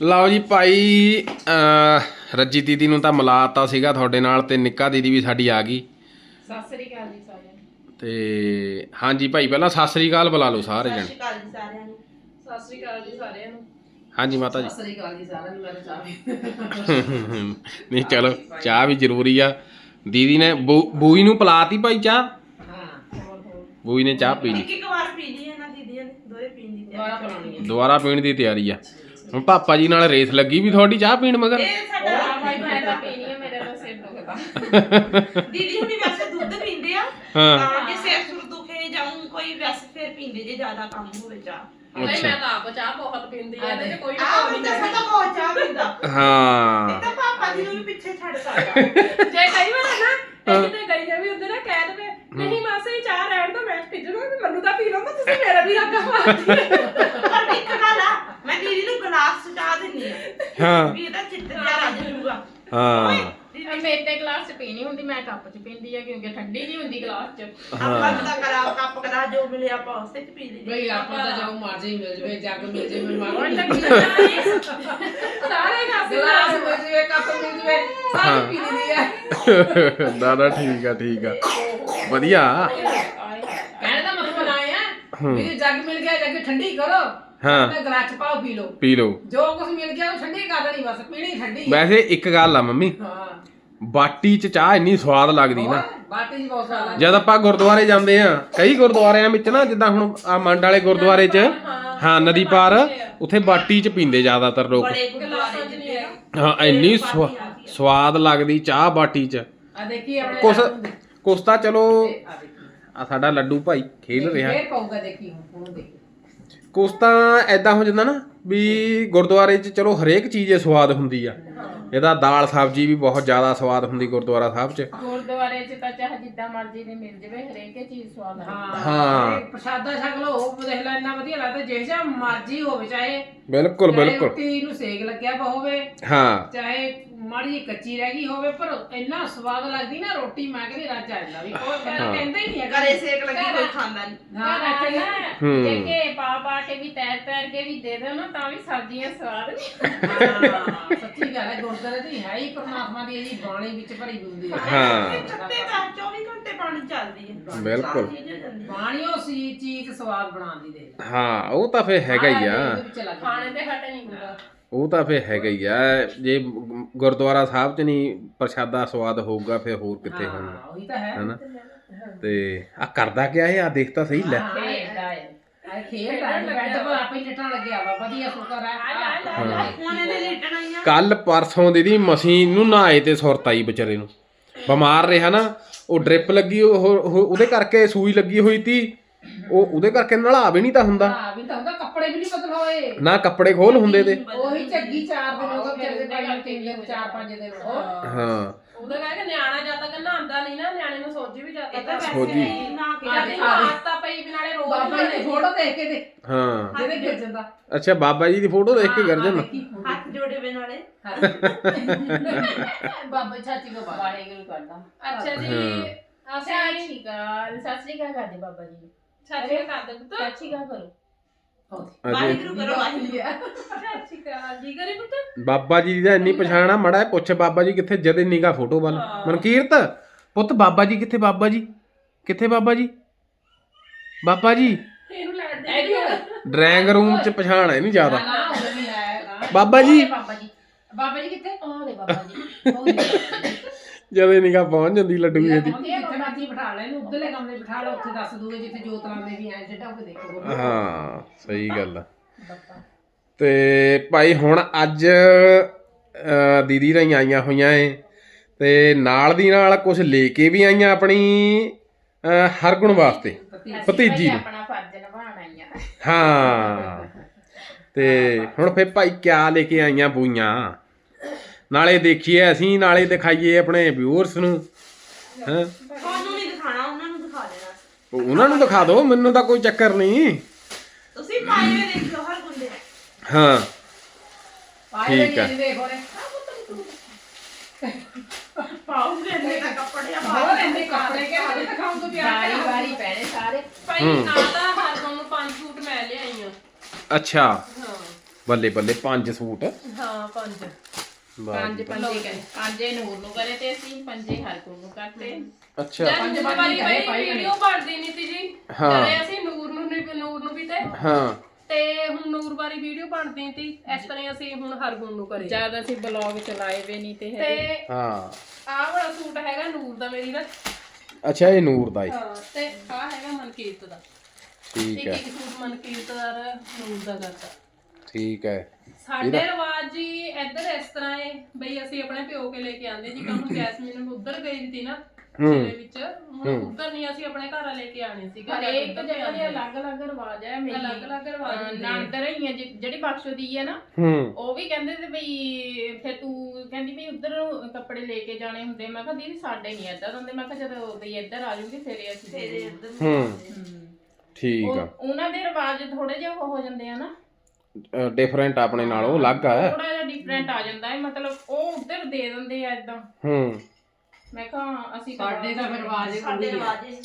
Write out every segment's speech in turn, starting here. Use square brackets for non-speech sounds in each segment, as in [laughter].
ਲਓ ਜੀ ਭਾਈ ਰੱਜੀ ਦੀਦੀ ਨੂੰ ਤਾਂ ਮਿਲਾਤਾ ਸੀਗਾ ਤੁਹਾਡੇ ਨਾਲ ਤੇ ਨਿੱਕਾ ਦੀਦੀ ਵੀ ਸਾਡੀ ਆ ਗਈ। ਸਤਿ ਸ੍ਰੀ ਅਕਾਲ ਜੀ ਸਾਰਿਆਂ ਨੂੰ। ਤੇ ਹਾਂਜੀ ਭਾਈ ਪਹਿਲਾਂ ਸਤਿ ਸ੍ਰੀ ਅਕਾਲ ਬੁਲਾ ਲਓ ਸਾਰੇ ਸਤਿ ਜਣ। ਸ਼੍ਰੀ ਅਕਾਲ ਜੀ ਸਾਰਿਆਂ ਨੂੰ। ਸਤਿ ਸ੍ਰੀ ਅਕਾਲ ਜੀ ਸਾਰਿਆਂ ਨੂੰ। ਹਾਂਜੀ ਮਾਤਾ ਜੀ। ਸਤਿ ਸ੍ਰੀ ਅਕਾਲ ਜੀ ਸਾਰਿਆਂ ਨੂੰ ਮੇਰੇ ਚਾਹੇ ਨਹੀਂ ਚਲੋ ਚਾਹ ਵੀ ਜ਼ਰੂਰੀ ਆ। ਦੀਦੀ ਨੇ ਬੂ- ਬੂਈ ਨੂੰ ਪਿਲਾਤੀ ਭਾਈ ਚਾਹ? ਹਾਂ। ਬੂਈ ਨੇ ਚਾਹ ਪੀ ਲਈ। ਇੱਕ ਇੱਕ ਵਾਰ ਪੀ ਲਈ ਇਹਨਾਂ ਦੀਦੀਆਂ ਨੇ ਦੋਏ ਪੀਣ ਦੀ ਤਿਆਰੀ ਹੈ। ਦੁਬਾਰਾ ਪੀਣ ਦੀ ਤਿਆਰੀ ਆ। ਹੁਣ ਪਾਪਾ ਜੀ ਨਾਲ ਰੇਸ ਲੱਗੀ ਵੀ ਤੁਹਾਡੀ ਚਾਹ ਪੀਣ ਮਗਰ? ਇਹ ਸਾਡਾ ਆ ਭਾਈ ਮੈਂ ਤਾਂ ਪੀਣੀ ਆ ਮੇਰੇ ਤਾਂ ਸਿਰ ਦੁਖਦਾ। [laughs] ਦੀਦੀ ਹੁਣੀ ਵੈਸੇ ਦੁੱਧ ਪੀਂਦੇ ਆ ਹਾਂ। ਤਾਂ ਜੇ ਸਿਰ ਸੁਰ ਦੁਖੇ ਜਾਉਂ ਕੋਈ ਵੈਸੇ ਫਿਰ ਪੀਂਦੇ ਜੇ ਜ਼ਿਆਦਾ ਕੰਮ ਹੋਵੇ ਚਾਹ। ਨਹੀਂ ਅੱਛਾ। ਮੈਂ ਤਾਂ ਆਪ ਚਾਹ ਬਹੁਤ ਪੀਂਦੀ ਆ ਤੇ ਕੋਈ ਆਹ ਕੋਈ ਬੰਦਾ ਨਹੀਂ ਸਾਡਾ ਬਹੁਤ ਚਾਹ ਪੀਂਦਾ। ਹਾਂ। ਇਹ ਤਾਂ ਪਾਪਾ ਜੀ ਨੂੰ ਵੀ ਪਿੱਛੇ ਛੱਡ ਸਕਦਾ। ਜੇ ਕਈ ਵਾਰ ਨਾ ਇਹ ਕਿਤੇ ਗਈ ਜਾਵੇ ਉਹਦੇ ਨਾਲ ਕਹਿ ਦੇਵੇ ਨਹੀਂ ਮਾਸੇ ਚਾਹ ਰਹਿਣ ਤਾਂ ਮੈਂ ਪੀ ਜਣਾ ਮੈਨੂੰ ਤਾਂ ਪੀ ਲਓ ਤੁਸੀਂ ਮੇਰਾ ਵੀ ਰੱਖਾ ਮਾਰਦੀ ਪਰ ਇੱਕ ਗੱਲ ਆ ਮੈਂ ਦੀਦੀ ਨੂੰ ਗਲਾਸ ਚ ਚਾਹ ਦਿੰਨੀ ਆ ਹਾਂ। ਵੀ ਇਹਦਾ ਚਿੱਤ ਜਿਹਾ ਰੱਜ ਜੂਗਾ ਹਾਂ। ਮੇਰੇ ਤੇ ਗਲਾਸ ਚ ਪੀਣੀ ਹੁੰਦੀ ਮੈਂ ਕੱਪ ਚ ਪੀਂਦੀ ਆ ਕਿਉਂਕਿ ਠੰਡੀ ਨਹੀਂ ਹੁੰਦੀ ਗਲਾਸ ਚ। ਆਪਾਂ ਨੂੰ ਤਾਂ ਕਰਾ ਕੱਪ ਕਰਾ ਜੋ ਮਿਲਿਆ ਆਪਾਂ ਉਸੇ ਚ ਪੀ ਲਈ ਬਈ ਆਪਾਂ ਤਾਂ ਜਾਉ ਮਰਜ਼ੀ ਮਿਲ ਜਵੇ ਜੱਗ ਮਿਲ ਜੇ ਮੈਂ ਹੁਣ ਮਾਰ ਲੱਗੀ ਸਾਰੇ ਖਾਸੇ ਗਲਾਸ ਮਿਲ ਜਵੇ ਕੱਪ ਮਿਲ ਜਵੇ ਸਾਰੀ ਪੀ ਲਈ ਹੈ ਨਾ ਨਾ ਠੀਕ ਆ ਠੀਕ ਆ। ਵਧੀਆ। ਕਹਿਣ ਦਾ ਮਤਲਬ ਆਇਆ ਵੀ ਜੇ ਜੱਗ ਮਿਲ ਗਿਆ ਜੱਗ ਠੰਡੀ ਕਰੋ। ਹਾਂ। ਤੇ ਗਲਾਸ ਚ ਪਾਓ ਪੀ ਲਓ। ਪੀ ਲਓ। ਜੋ ਕੁਝ ਮਿਲ ਗਿਆ ਉਹ ਠੰਡੀ ਕਰ ਦੇਣੀ ਬਸ ਪੀਣੀ ਠੰਡੀ ਹੈ। ਵੈਸੇ ਇੱਕ ਗੱਲ ਆ ਮੰਮੀ। ਹਾਂ। ਬਾਟੀ ਚ ਚਾਹ ਇੰਨੀ ਸਵਾਦ ਲੱਗਦੀ ਨਾ। ਹੋਰ, ਬਾਟੀ ਜੀ ਬਹੁਤ ਸਾਰਾ ਜਦ ਆਪਾਂ ਗੁਰਦੁਆਰੇ ਜਾਂਦੇ ਆ ਕਈ ਗੁਰਦੁਆਰਿਆਂ ਵਿੱਚ ਨਾ ਜਿੱਦਾਂ ਹੁਣ ਆ ਮੰਡ ਵਾਲੇ ਗੁਰਦੁਆਰੇ ਚ ਹਾਂ। ਨਦੀ ਪਾਰ ਉੱਥੇ ਬਾਟੀ ਚ ਪੀਂਦੇ ਜ਼ਿਆਦਾਤਰ ਲੋਕ। ਬੜੇ ਗੁਰਦੁਆਰੇ ਚ ਨੇ ਹਾਂ ਇੰਨੀ ਸਵਾ- ਸਵਾਦ ਲੱਗਦੀ ਚਾਹ ਬਾਟੀ ਚ। ਆ ਦੇਖੀ ਆਪਣੇ ਕੁਛ। ਕੁਛ ਤਾਂ ਚਲੋ ਆ ਦੇਖੀ। ਆ ਸਾਡਾ ਲੱਡੂ ਭਾਈ ਖੇਲ ਰਿਹਾ। ਫੇਰ ਪਾਊਗਾ ਦੇਖੀ ਹੁਣ ਹੁਣ ਦੇਖੀ। ਕੁਛ ਤਾਂ ਐਦਾਂ ਹੋ ਜਾਂਦਾ ਨਾ ਵੀ ਗੁਰਦੁਆਰੇ 'ਚ ਚਲੋ ਹਰੇਕ ਚੀਜ਼ ਸਵਾਦ ਹੁੰਦੀ ਆ। ਇਹਦਾ ਦਾਲ ਸਬਜ਼ੀ ਵੀ ਬਹੁਤ ਜ਼ਿਆਦਾ ਸਵਾਦ ਹੁੰਦੀ ਗੁਰਦੁਆਰਾ ਸਾਹਿਬ 'ਚ। ਗੁਰਦੁਆਰੇ ਚ ਤਾਂ ਚਾਹ ਜਿੱਦਾਂ ਮਰਜ਼ੀ ਦੀ ਮਿਲ ਜਵੇ ਹਰੇਕ ਚੀਜ਼ ਸਵਾਦ ਆ। ਹਾਂ। ਇਹ ਪ੍ਰਸ਼ਾਦਾ ਛਕ ਲਓ ਉਹ ਦੇਖ ਲੈ ਇੰਨਾ ਵਧੀਆ ਲੱਗਦਾ ਜਿਹੋ ਜਿਹਾ ਮਰਜ਼ੀ ਹੋਵੇ ਚਾਹੇ ਬਿਲਕੁਲ ਚਾਹੇ ਬਿਲਕੁਲ। ਰੋਟੀ ਨੂੰ ਸੇਕ ਲੱਗਿਆ ਵਾ ਹੋਵੇ ਹਾਂ। ਚਾਹੇ ਮਾੜੀ ਜਿਹੀ ਕੱਚੀ ਰਹਿ ਗਈ ਹੋਵੇ ਪਰ ਇੰਨਾ ਸਵਾਦ ਲੱਗਦੀ ਨਾ ਰੋਟੀ ਮੈਂ ਕਹਿੰਦੀ ਰੱਜ ਆ ਜਾਂਦਾ ਵੀ ਪਹਿਲਾਂ ਹਾਂ। ਕਹਿੰਦਾ ਹੀ ਨਹੀਂ ਹੈਗਾ। ਘਰੇ ਸੇਕ ਲੱਗੀ ਕੋਈ ਖਾਂਦਾ ਨਹੀਂ ਹਾਂ ਨਾ ਹੂੰ। ਜੇ ਕਿ ਪਾ ਪਾ ਕੇ ਵੀ ਤੈਰ ਤੈਰ ਕੇ ਵੀ ਦੇ ਦੋ ਨਾ ਤਾਂ ਵੀ ਸਬਜ਼ੀਆਂ ਸਵਾਦ ਨਹੀਂ ਹਾਂ ਸੱਚੀ ਗੱਲ ਹੈ ਗੁਰਦੁਆਰੇ ਦੀ ਹੈ ਹੀ ਪਰਮਾਤਮਾ ਦੀ ਇਹਦੀ ਬਾਣੀ ਵਿੱਚ ਭਰੀ ਹੁੰਦੀ ਹੈ। ਹਾਂ। ਛੱਤੇ ਦਾ 24 ਘੰਟੇ ਪਾਣੀ ਚੱਲਦੀ ਹੈ। ਬਿਲਕੁਲ। ਸਾਰੀ ਚੀਜ਼ ਹੋ ਜਾਂਦੀ ਹੈ। ਬਾਣੀ ਉਹ ਸੀ ਚੀਜ਼ ਸਵਾਦ ਬਣਾਉਂਦੀ ਦੇ ਹਾਂ ਉਹ ਤਾਂ ਫੇ ਹੈਗਾ ਹੀ ਆ। ਖਾਣੇ ਤੇ ਹਟ ਨਹੀਂ ਹੁੰਦਾ। ਉਹ ਤਾਂ ਫੇ ਹੈਗਾ ਹੀ ਆ। ਜੇ ਗੁਰਦੁਆਰਾ ਸਾਹਿਬ 'ਚ ਨਹੀਂ ਪ੍ਰਸ਼ਾਦਾ ਸਵਾਦ ਹੋਊਗਾ ਫੇ ਹੋਰ ਕਿੱਥੇ ਹੋਣਾ ਹਾਂ ਉਹੀ ਤਾਂ ਹੈ। ਹੈਨਾ? ਤੇ ਆ ਕਰਦਾ ਕਿਆ ਇਹ? ਆ ਦੇਖ ਤਾਂ ਸਹੀ ਲੈ। ਹਾਂ, ਖੇਡਦਾ ਹੈ। ਆ ਖੇਡ ਹੈ ਬੈੱਡ ਪਰ ਆਪੇ ਲਟਣ ਲੱਗਿਆ ਵਾ। ਵਧੀਆ ਸ਼ੁਕਰ ਹੈ ਹਾਂ। ਹੁਣ ਇਹਨੇ ਲੇਟਣਾ ਹੀ ਆ। ਕੱਲ ਪਰਸੋਂ ਦੀ ਦੀ ਮਸ਼ੀਨ ਨੂੰ ਨਹਾਏ ਤੇ ਸੁਰਤ ਆਈ ਵਿਚਾਰੇ ਨੂੰ। ਬਿਮਾਰ ਰਿਹਾ ਨਾ ਉਹ ਡ੍ਰਿਪ ਲੱਗੀ ਉਹ ਉਹ- ਉਹਦੇ ਕਰਕੇ ਸੂਈ ਲੱਗੀ ਹੋਈ ਤੀ। ਉਹ ਉਹਦੇ ਕਰਕੇ ਨਲਾ ਵੀ ਨਹੀਂ ਤਾਂ ਹੁੰਦਾ। ਹਾਂ ਵੀ ਤਾਂ ਹੁੰਦਾ ਕੱਪੜੇ ਵੀ ਨਹੀਂ ਬਦਲ ਹੋਏ। ਨਾ ਕੱਪੜੇ ਖੋਲ ਹੁੰਦੇ ਤੇ। ਉਹੀ ਝੱਗੀ ਚਾਰ ਦਿਨ ਹੋ ਗਏ ਵਿਚਾਰੇ ਦੇ ਪਾਈ ਤਿੰਨ ਦਿਨ ਚਾਰ ਪੰਜ ਦਿਨ ਹੋ। ਹਾਂ। ਉਹਦਾ ਕਹਿ ਕੇ ਨਿਆਣਾ ਜਦ ਤੱਕ ਨਹਾਉਂਦਾ ਨਹੀਂ ਨਾ ਨਿਆਣੇ ਨੂੰ ਸੋਝੀ ਵੀ ਇਹ ਤਾਂ ਜਾਂਦਾ ਵੈਸੇ ਸੋਝੀ। ਵੀ ਨਾ ਕੇ ਜਦ ਆਦਤਾਂ ਪਈ ਵੀ ਨਾਲੇ ਰੋਜ਼ ਬਾਬਾ ਜੀ ਦੀ ਫੋਟੋ ਦੇਖ ਕੇ ਦੇ। ਹਾਂ। ਜਿਹਦੇ ਗਿਰ ਜਾਂਦਾ। ਅੱਛਾ ਬਾਬਾ ਜੀ ਦੀ ਫੋਟੋ ਦੇਖ ਕੇ ਕਰ ਜਨ ਹੱਥ ਜੋੜੇ ਵੇ ਨਾਲੇ ਬਾਬਾ ਚਾਚੀ ਕੋ ਬਾਬਾ ਵਾਹਿਗੁਰੂ ਕਰਦਾ ਅੱਛਾ ਜੀ ਹਾਂ। ਸਤਿ ਸ਼੍ਰੀ ਅਕਾਲ ਸਤਿ ਸ਼੍ਰੀ ਅਕਾਲ ਕਰਦੇ ਬਾਬਾ ਜੀ? ਨੂੰ। ਸਤਿ ਸ਼੍ਰੀ ਅਕਾਲ ਕਰਦੇ ਪੁੱਤ? ਸਤਿ ਸ਼੍ਰੀ ਅਕਾਲ ਕਰੋ ਵਾਹਿਗੁਰੂ ਕਰੋ ਵਾਹਿਗੁਰੂ। ਸਤਿ ਸ਼੍ਰੀ ਅਕਾਲ ਜੀ ਕਰੇ ਪੁੱਤ? ਬਾਬਾ ਜੀ ਦੀ ਤਾਂ ਇੰਨੀ ਪਛਾਣ ਆ ਮੜਾ ਪੁੱਛ ਬਾਬਾ ਜੀ ਕਿੱਥੇ ਜਦੇ ਨਿਗਾ ਫੋਟੋ ਵੱਲ। ਮਨਕੀਰਤ ਪੁੱਤ ਬਾਬਾ ਜੀ ਕਿੱਥੇ ਬਾਬਾ ਜੀ? ਕਿੱਥੇ ਬਾਬਾ ਜੀ? ਬਾਬਾ ਜੀ। ਇਹਨੂੰ ਲੈਣ ਦੇ ਡਰਾਇੰਗ ਰੂਮ 'ਚ ਪਛਾਣ ਹੈ ਨਹੀਂ ਜ਼ਿਆਦਾ। ਨਾ ਬਾਬਾ ਜੀ। ਬਾਬਾ ਜੀ। ਬਾਬਾ ਜੀ ਕਿੱਥੇ? ਆਹ ਦੇ ਬਾਬਾ ਜੀ। ਜਦੇ ਨਿਗਾ ਪਹੁੰਚ ਜਾਂਦੀ ਲੱਡੂ ਜੀ ਦੀ। ਜਿੱਥੇ ਮਰਜ਼ੀ ਬਿਠਾ ਲੈ ਇਹਨੂੰ ਉਧਰਲੇ ਕਮਰੇ ਬਿਠਾ ਲਓ ਉੱਥੇ ਦੱਸ ਦੂਗੇ ਜਿੱਥੇ ਜੋਤ ਲਾਉਂਦੇ ਵੀ ਐ ਜਿੱਡਾ ਉਹ ਦੇਖੋ। ਹਾਂ ਸਹੀ ਗੱਲ ਆ। ਤੇ ਭਾਈ ਹੁਣ ਅੱਜ ਦੀਦੀ ਰਾਂ ਆਈਆਂ ਹੋਈਆਂ ਏ। ਤੇ ਨਾਲ ਦੀ ਨਾਲ ਕੁਝ ਲੈ ਕੇ ਵੀ ਆਈਆਂ ਆਪਣੀ ਅ, ਹਰਗੁਣ ਵਾਸਤੇ। ਭਤੀਜੀ। ਨੂੰ। ਆਪਣਾ ਫਰਜ਼ ਨਿਭਾਉਣਾ ਹੀ ਆ ਹਾਂ। ਤੇ ਹੁਣ ਫੇ ਭਾਈ ਕਿਆ ਲੈ ਕੇ ਆਈਆਂ ਬੂਈਆਂ? ਨਾਲੇ ਦੇਖੀਏ ਅਸੀਂ ਨਾਲੇ ਦਿਖਾਈਏ ਆਪਣੇ ਵਿਊਅਰਸ ਨੂੰ। ਹਾਂ? ਤੁਹਾਨੂੰ ਨਹੀਂ ਦਿਖਾਣਾ ਉਹਨਾਂ ਨੂੰ ਦਿਖਾ ਦੇਣਾ। ਉਹਨਾਂ ਨੂੰ ਦਿਖਾ ਦਿਓ ਮੈਨੂੰ ਤਾਂ ਕੋਈ ਚੱਕਰ ਨਹੀਂ। ਤੁਸੀਂ ਪਾਏ ਹੋਏ ਦੇਖ ਲਓ ਹਰ ਗੁੰਦੇ ਹਾਂ। ਪਾਏ ਠੀਕ ਆ। ਨਹੀਂ ਦੇਖ ਹੋਰੇ। ਪਾਉਂਗੇ ਇੰਨੇ ਤਾਂ ਕੱਪੜੇ ਆ ਹੋਰ ਇੰਨੇ ਕੱਪੜੇ ਕੇ ਹਲੇ ਦਿਖਾਉਂ ਤੋਂ ਪਿਆਰ ਪੈਣੇ ਸਾਰੇ। ਭਾਈ ਹੂੰ। ਤਾਂ ਹਰ ਨੂੰ ਪੰਜ ਸੂਟ ਮੈਂ ਲਿਆਈ ਆ। ਅੱਛਾ। ਹਾਂ। ਬੱਲੇ ਬੱਲੇ ਪੰਜ ਸੂਟ। ਹਾਂ ਪੰਜ। ਵਾਹ ਪੰਜ ਜੀ। ਪੰਜੇ ਕਰੇ। ਪੰਜੇ ਨੂਰ ਨੂੰ ਕਰੇ ਤੇ ਅਸੀਂ ਪੰਜੇ ਹਰਕੂ ਨੂੰ ਕਰਤੇ ਅੱਛਾ। ਜਦ ਪੰਜ ਵਾਰੀ ਬਈ। ਵੀਡੀਓ ਬਣਦੀ ਨਹੀਂ ਤੀ ਜੀ। ਹਾਂ। ਕਰੇ ਅਸੀਂ ਨੂਰ ਨੂੰ ਨਹੀਂ ਨੂਰ ਨੂੰ ਵੀ ਤੇ। ਹਾਂ। ਤੇ ਹੁਣ ਨੂਰ ਵਾਰੀ ਵੀਡੀਓ ਬਣਦੀ ਤੀ। ਇਸ ਤਰ੍ਹਾਂ ਹੀ ਅਸੀਂ ਹੁਣ ਹਰਗੁਣ ਨੂੰ ਕਰੇ। ਜਦ ਅਸੀਂ ਬਲੌਗ ਚਲਾਏ ਵੀ ਨਹੀਂ ਤੇ ਤੇ ਹਾਂ। ਆਹ ਵਾਲਾ ਸੂਟ ਹੈਗਾ ਨੂਰ ਦਾ ਮੇਰੀ ਦਾ। ਅੱਛਾ ਇਹ ਨੂਰ ਦਾ ਹੀ। ਹਾਂ ਤੇ ਆਹ ਹੈਗਾ ਮਨਕੀਰਤ ਦਾ। ਠੀਕ ਇੱਕ ਹੈ। ਇੱਕ ਸੂਟ ਮਨਕੀਰਤ ਦਾ ਔਰ ਨੂਰ ਦਾ ਕਰਤਾ। ਠੀਕ ਹੈ। ਸਾਡੇ ਰਿਵਾਜ ਜੀ ਇੱਧਰ ਇਸ ਤਰ੍ਹਾਂ ਹੈ ਬਈ ਅਸੀਂ ਆਪਣੇ ਪਿਓ ਕੇ ਲੈ ਕੇ ਆਂਦੇ ਜੀ ਕੰਮ ਜੈਸਮੀਨ ਨੂੰ ਉੱਧਰ ਗਈ ਸੀ ਨਾ। ਜ਼ਿਲ੍ਹੇ ਵਿੱਚ ਹੁਣ ਉੱਧਰ ਨਹੀਂ ਅਸੀਂ ਆਪਣੇ ਘਰਾਂ ਲੈ ਕੇ ਆਣੇ ਸੀਗੇ ਹਰੇਕ ਜਗ੍ਹਾ ਦੇ ਅਲੱਗ-ਅਲੱਗ ਰਿਵਾਜ ਹੈ ਮੇਰੀ। ਅਲੱਗ-ਅਲੱਗ ਰਿਵਾਜ ਹੁੰਦੇ ਆ। ਹੈ ਜਿਹੜੀ ਬਖਸ਼ੋ ਦੀ ਹੈ ਨਾ ਹੂੰ। ਉਹ ਵੀ ਕਹਿੰਦੇ ਤੇ ਬਈ ਫਿਰ ਤੂੰ ਕਹਿੰਦੀ ਵੀ ਉਧਰ ਕੱਪੜੇ ਲੈ ਕੇ ਜਾਣੇ ਹੁੰਦੇ। ਮੈਂ ਕਿਹਾ ਦੀਦੀ ਸਾਡੇ ਨਹੀਂ ਏਦਾਂ ਹੁੰਦੇ। ਮੈਂ ਕਿਹਾ ਜਦੋਂ ਬਈ ਇੱਧਰ ਆ ਜੂਗੀ ਫਿਰ ਇਹ ਅਸੀਂ ਤੇਰੇ ਦੇ ਅੰਦਰ ਹੂੰ। ਹੂੰ। ਠੀਕ ਆ। ਉਹ- ਉਹਨਾਂ ਦੇ ਰਿਵਾਜ ਥੋੜੇ ਜਿਹਾ ਉਹ ਹੋ ਜਾਂਦੇ ਆ ਨਾ। ਡਿਫਰੈਂਟ ਆਪਣੇ ਨਾਲੋਂ ਅਲੱਗ ਆ। ਥੋੜਾ ਜਿਹਾ ਡਿਫਰੈਂਟ ਆ ਜਾਂਦਾ ਹੈ ਮਤਲਬ ਉਹ ਉਧਰ ਦੇ ਦਿੰਦੇ ਆ ਇਦਾਂ। ਹੂੰ। ਮੈਂ ਕਿਹਾ ਅਸੀਂ ਤਾਂ ਸਾਡੇ ਤਾਂ ਫਿਰ ਆਵਾਜ਼ ਸਾਡੇ ਰਿਵਾਜ ਹੈ।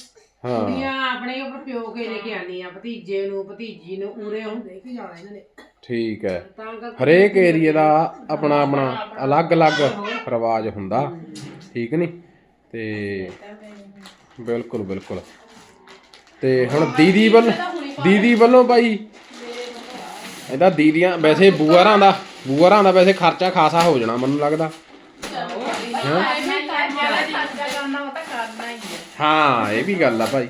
ਹਾਂ। ਕੁੜੀਆਂ ਆਪਣੇ ਉੱਪਰ ਪਿਓ ਕੇ ਲੈ ਕੇ ਆਉਂਦੀਆਂ ਭਤੀਜੇ ਨੂੰ ਭਤੀਜੀ ਨੂੰ ਉਰੇ ਹੁਣ ਦੇ ਕੇ ਜਾਣਾ ਇਹਨਾਂ ਨੇ। ਠੀਕ ਹੈ। ਤਾਂ ਕਰਕੇ ਹਰੇਕ ਏਰੀਏ ਦਾ ਆਪਣਾ ਆਪਣਾ ਅਲੱਗ-ਅਲੱਗ ਰਿਵਾਜ ਹੁੰਦਾ। ਠੀਕ ਨਹੀਂ? ਤੇ ਬਿਲਕੁਲ ਬਿਲਕੁਲ। ਤੇ ਹੁਣ ਦੀਦੀ ਵੱਲ ਦੀਦੀ ਵੱਲੋਂ ਭਾਈ ਇਹਦਾ ਦੀਦੀਆਂ ਵੈਸੇ ਬੂਆਰਾਂ ਦਾ ਬੂਆਰਾਂ ਦਾ ਵੈਸੇ ਖਰਚਾ ਖਾਸਾ ਹੋ ਜਾਣਾ ਮੈਨੂੰ ਲੱਗਦਾ। ਹੀ? ਹੈ ਹਾਂ ਇਹ ਵੀ ਗੱਲ ਆ ਭਾਈ।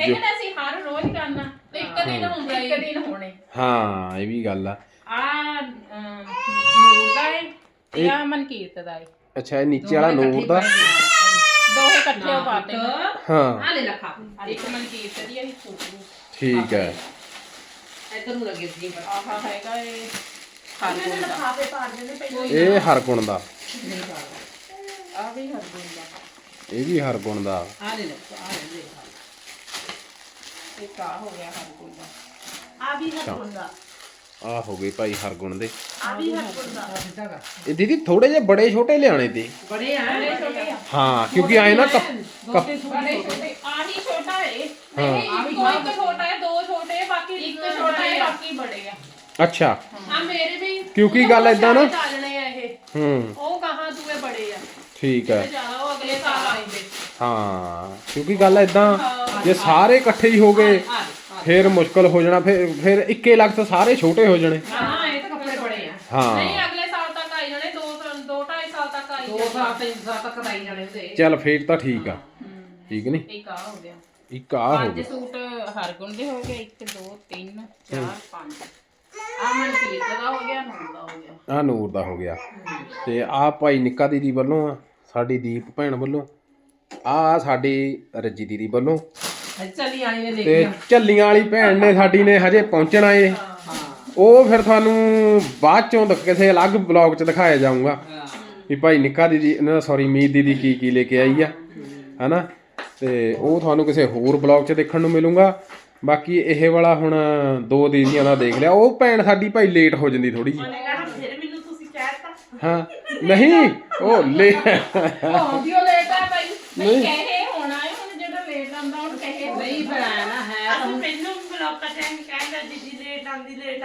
ਇਹ ਤਾਂ ਅਸੀਂ ਹਰ ਰੋਜ਼ ਕਰਨਾ ਤੇ ਇੱਕ ਦਿਨ ਹੁੰਦਾ ਇੱਕ ਦਿਨ ਹੋਣੇ। ਹਾਂ ਇਹ ਵੀ ਗੱਲ ਆ। ਆ ਨੂਰ ਦਾ ਹੈ ਆ ਮਨਕੀਰਤ ਦਾ ਹੈ ਅੱਛਾ ਇਹ ਨੀਚੇ ਵਾਲਾ ਨੂਰ ਦਾ। ਦੋਹੇ ਇਕੱਠੇ ਹੋ ਪਾਤੇ ਨੇ। ਹਾਂ ਆ ਲੈ ਲੱਖਾ ਇੱਕ ਮਨਕੀਰਤ ਦੀ ਹੈ ਇੱਕ ਛੋਟੀ ਠੀਕ ਹੈ ਇੱਧਰ ਨੂੰ ਲੱਗੇ ਸੀ ਆਹ ਹੈਗਾ ਇਹ ਹਰਗੁਣ ਦਾ ਲਿਫਾਫੇ ਪਾੜ ਦੇਣੇ ਪਹਿਲਾਂ ਇਹ ਹਰਗੁਣ ਦਾ ਆ ਵੀ ਹਰਗੁਣ ਦਾ ਇਹ ਵੀ ਹਰਗੁਣ ਦਾ ਆ ਲੈ ਲੱਖਾ ਆ ਲੈ ਇੱਕ ਆ ਹੋ ਗਿਆ ਹਰਗੁਣ ਦਾ ਆ ਵੀ ਹਰ ਹੁੰਦਾ ਆ ਹੋ ਗਏ ਭਾਈ ਹਰਗੁਣ ਦੇ। ਆ ਵੀ ਹਰ ਹੁੰਦਾ ਸਿੱਧਾ ਇਹ ਦੀਦੀ ਥੋੜੇ ਜਿਹੇ ਬੜੇ ਛੋਟੇ ਲਿਆਣੇ ਤੇ। ਬੜੇ ਆ। ਛੋਟੇ ਆ। ਹਾਂ ਕਿਉਂਕਿ ਆਏ ਨਾ ਕੱਪ ਕੱਪ ਬੜੇ ਛੋਟੇ। ਆਹੀ ਛੋਟਾ ਹੈ। ਨਹੀਂ ਕੋਈ ਇੱਕ ਛੋਟਾ ਹੈ ਦੋ ਛੋਟੇ ਬਾਕੀ ਇੱਕ ਛੋਟਾ ਹੈ ਬਾਕੀ ਬੜੇ ਆ। ਅੱਛਾ। ਆ ਮੇਰੇ ਵੀ ਕਿਉਂਕਿ ਗੱਲ ਏਦਾਂ ਨਾ- ਚਾਲਣੇ ਆ ਇਹ। ਹੂੰ। ਉਹ ਕਹਾਂ ਦੂਏ ਬੜੇ ਆ। ਠੀਕ ਹੈ ਉਹ ਅਗਲੇ ਸਾਲ ਆਏਂਗੇ। ਹਾਂ ਕਿਉਂਕਿ ਗੱਲ ਏਦਾਂ ਜੇ ਸਾਰੇ ਇਕੱਠੇ ਹੀ ਹੋ ਗਏ ਫਿਰ ਮੁਸ਼ਕਲ ਹੋ ਜਾਣਾ ਫਿਰ ਫਿਰ ਇੱਕੇ ਲੱਗ ਤਾਂ ਸਾਰੇ ਛੋਟੇ ਹੋ ਜਾਣੇ। ਹਾਂ ਇਹ ਤਾਂ ਕੱਪੜੇ ਬੜੇ ਆ। ਹਾਂ। ਨਹੀਂ ਅਗਲੇ ਸਾਲ ਤੱਕ ਆਈ ਜਾਣੇ ਦੋ ਸਾਲ- ਦੋ ਢਾਈ ਸਾਲ ਤੱਕ ਆਈ ਦੋ ਸਾਲ ਤਿੰਨ ਸਾਲ ਤੱਕ ਤਾਈ ਜਾਣੇ ਉਹਦੇ। ਚੱਲ ਫੇਰ ਤਾਂ ਠੀਕ ਆ। ਠੀਕ ਨਹੀਂ? ਇੱਕ ਆ ਹੋ ਗਿਆ। ਇੱਕ ਆ ਹੋ ਪੰਜ ਗਿਆ। ਸੂਟ ਹਰਗੁਣ ਦੇ ਹੋ ਗਏ 1 2 3 4 5 ਆ ਮਨਕੀਰਤ ਦਾ ਹੋ ਗਿਆ ਨੂਰ ਦਾ ਹੋ ਗਿਆ। ਆ ਨੂਰ ਦਾ ਹੋ ਗਿਆ। ਤੇ ਆ ਭਾਈ ਨਿੱਕਾ ਦੀਦੀ ਵੱਲੋਂ ਆ ਸਾਡੀ ਦੀਪ ਭੈਣ ਵੱਲੋਂ। ਆ ਸਾਡੀ ਰੱਜੀ ਦੀਦੀ ਵੱਲੋਂ। ਚੱਲੀ ਆਈ ਨੇ ਲੈ ਤੇ ਕੇ ਝੱਲੀਆਂ ਵਾਲੀ ਭੈਣ ਨੇ ਸਾਡੀ ਨੇ ਹਜੇ ਪਹੁੰਚਣਾ ਏ। ਉਹ ਫਿਰ ਤੁਹਾਨੂੰ ਬਾਅਦ ਚੋਂ ਦ- ਕਿਸੇ ਅਲੱਗ ਬਲੌਗ 'ਚ ਦਿਖਾਇਆ ਜਾਊਗਾ। ਵੀ ਭਾਈ ਨਿੱਕਾ ਦੀਦੀ ਨਾ ਸੌਰੀ ਮੀਤ ਦੀਦੀ ਕੀ ਕੀ ਲੈ ਕੇ ਆਈ ਆ। ਹਨਾ? ਤੇ ਉਹ ਤੁਹਾਨੂੰ ਕਿਸੇ ਹੋਰ ਬਲੌਗ 'ਚ ਦੇਖਣ ਨੂੰ ਮਿਲੂਗਾ। ਬਾਕੀ ਇਹ ਵਾਲਾ ਹੁਣ ਦੋ ਦੀਦੀਆਂ ਦਾ ਦੇਖ ਲਿਆ। ਉਹ ਭੈਣ ਸਾਡੀ ਭਾਈ ਲੇਟ ਹੋ ਜਾਂਦੀ ਥੋੜੀ ਜੀ ਉਹਨੇ ਕਹਿਣਾ ਫਿਰ ਮੈਨੂੰ ਤੁਸੀਂ ਕਹਿਤਾ ਹਾਂ। ਨਹੀਂ ਉਹ ਲੈ ਆਡੀਓ ਲੇਟ ਆ ਭਾਈ। ਨਹੀਂ।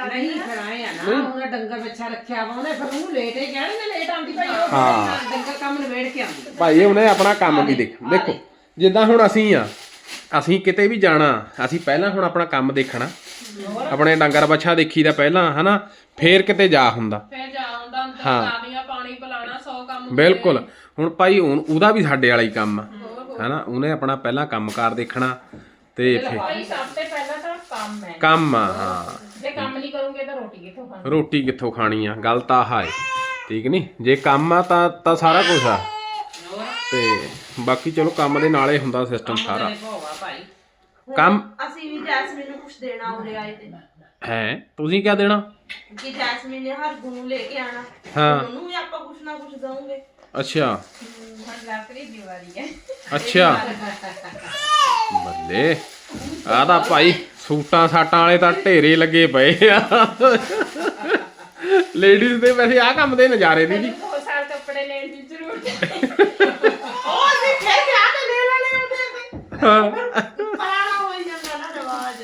ਨਹੀਂ ਫਿਰ ਆਏ ਆ ਨਾ ਉਹਨੇ ਡੰਗਰ ਬੱਚਾ ਰੱਖਿਆ ਵਾ ਉਹਨੇ ਫਿਰ ਉਹਨੂੰ ਲੇਟ ਹੀ ਕਹਿਣਗੇ ਲੇਟ ਆਉਂਦੀ ਭਾਈ ਉਹ ਹਾਂ। ਡੰਗਰ ਕੰਮ ਨਿਬੇੜ ਕੇ ਆਉਂਦੀ ਭਾਈ ਉਹਨੇ ਆਪਣਾ ਕੰਮ ਵੀ ਦੇਖ ਦੇਖੋ ਜਿੱਦਾਂ ਹੁਣ ਅਸੀਂ ਆ ਅਸੀਂ ਕਿਤੇ ਵੀ ਜਾਣਾ ਅਸੀਂ ਪਹਿਲਾਂ ਹੁਣ ਆਪਣਾ ਕੰਮ ਦੇਖਣਾ। ਆਪਣੇ ਡੰਗਰ ਬੱਛਾ ਦੇਖੀਦਾ ਪਹਿਲਾਂ ਹਨਾ? ਫੇਰ ਕਿਤੇ ਜਾ ਹੁੰਦਾ। ਫਿਰ ਜਾ ਆਉਂਦਾ ਅੰਦਰ ਹਾਂ। ਕਾਲੀਆਂ ਪਾਣੀ ਪਿਲਾਣਾ 100 ਕੰਮ ਹੁੰਦੇ। ਬਿਲਕੁਲ। ਹੁਣ ਭਾਈ ਹੁਣ ਉਹਦਾ ਵੀ ਸਾਡੇ ਵਾਲਾ ਹੀ ਕੰਮ ਆ ਹਨਾ? ਉਹਨੇ ਆਪਣਾ ਪਹਿਲਾਂ ਕੰਮਕਾਰ ਦੇਖਣਾ ਤੇ ਫੇਰ ਭਾਈ ਸਭ ਤੋਂ ਪਹਿਲਾਂ ਤਾਂ ਕੰਮ ਹੈ। ਕੰਮ ਆ ਹਾਂ ਜੇ ਕੰਮ ਨਹੀਂ ਕਰੋਗੇ ਤਾਂ ਰੋਟੀ ਕਿੱਥੋਂ ਖਾਣੀ ਰੋਟੀ ਕਿੱਥੋਂ ਖਾਣੀ ਆ? ਗੱਲ ਤਾਂ ਆਹ ਹੈ ਠੀਕ ਨਹੀਂ ਜੇ ਕੰਮ ਆ ਤਾਂ ਤਾਂ ਸਾਰਾ ਕੁਝ ਆ। ਤੇ ਬਾਕੀ ਚਲੋ ਕੰਮ ਦੇ ਨਾਲੇ ਹੁੰਦਾ ਸਿਸਟਮ ਸਾਰਾ। ਭੋਵਾ ਭਾਈ। ਹੁਣ ਕੰਮ- ਅਸੀਂ ਵੀ ਜੈਸਮੀਨ ਨੂੰ ਕੁਝ ਦੇਣਾ ਉਰੇ ਆਏ ਤੇ। ਹੈ? ਤੁਸੀਂ ਕਿਆ ਦੇਣਾ? ਕਿ ਜੈਸਮੀਨ ਨੇ ਹਰ ਗੁਣ ਲੈ ਕੇ ਆਣਾ। ਹਾਂ। ਉਹਨੂੰ ਵੀ ਆਪਾਂ ਕੁਝ ਨਾ ਕੁਝ ਦਵਾਂਗੇ ਅੱਛਾ। ਹੁਣ ਲੱਕੜੀ ਦੀਵਾਲੀ ਹੈ। ਅੱਛਾ। ਬੱਲੇ। ਆ ਤਾਂ ਭਾਈ ਸੂਟਾਂ ਸਾਟਾਂ ਵਾਲੇ ਤਾਂ ਢੇਰੇ ਲੱਗੇ ਪਏ ਆ। ਲੇਡੀਜ਼ ਦੇ ਵੈਸੇ ਆ ਕੰਮ ਦੇ ਨਜ਼ਾਰੇ ਦੀ ਜੀ। ਦੋ ਸਾਲ ਕੱਪੜੇ ਲੈਣ ਦੀ ਜ਼ਰੂਰਤ ਹੈ ਉਹ ਅਸੀਂ ਫਿਰ ਵਿਆਹ ਤੇ ਲੈ ਲੈਣੇ ਉਹਦੇ ਤੇ ਹਾਂ। ਪੁਰਾਣਾ ਹੋ ਜਾਂਦਾ ਨਾ ਰਿਵਾਜ।